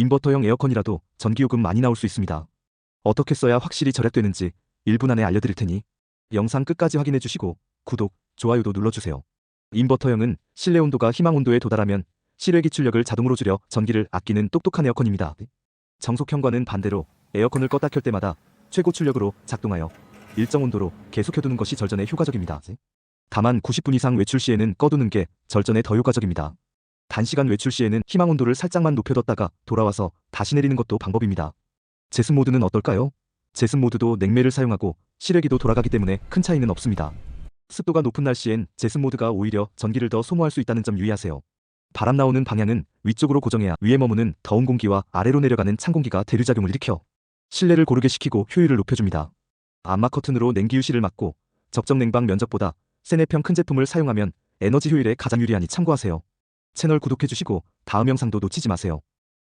인버터형 에어컨이라도 전기요금 많이 나올 수 있습니다. 어떻게 써야 확실히 절약되는지 1분 안에 알려드릴 테니 영상 끝까지 확인해 주시고 구독, 좋아요도 눌러주세요. 인버터형은 실내 온도가 희망 온도에 도달하면 실외 기출력을 자동으로 줄여 전기를 아끼는 똑똑한 에어컨입니다. 정속형과는 반대로 에어컨을 껐다 켤 때마다 최고 출력으로 작동하여 일정 온도로 계속 켜두는 것이 절전에 효과적입니다. 다만 90분 이상 외출 시에는 꺼두는 게 절전에 더 효과적입니다. 단시간 외출 시에는 희망 온도를 살짝만 높여뒀다가 돌아와서 다시 내리는 것도 방법입니다. 제습 모드는 어떨까요? 제습 모드도 냉매를 사용하고 실외기도 돌아가기 때문에 큰 차이는 없습니다. 습도가 높은 날씨엔 제습 모드가 오히려 전기를 더 소모할 수 있다는 점 유의하세요. 바람 나오는 방향은 위쪽으로 고정해야 위에 머무는 더운 공기와 아래로 내려가는 찬 공기가 대류작용을 일으켜 실내를 고르게 식히고 효율을 높여줍니다. 암막 커튼으로 냉기유실을 막고 적정 냉방 면적보다 세네평 큰 제품을 사용하면 에너지 효율에 가장 유리하니 참고하세요. 채널 구독해주시고 다음 영상도 놓치지 마세요.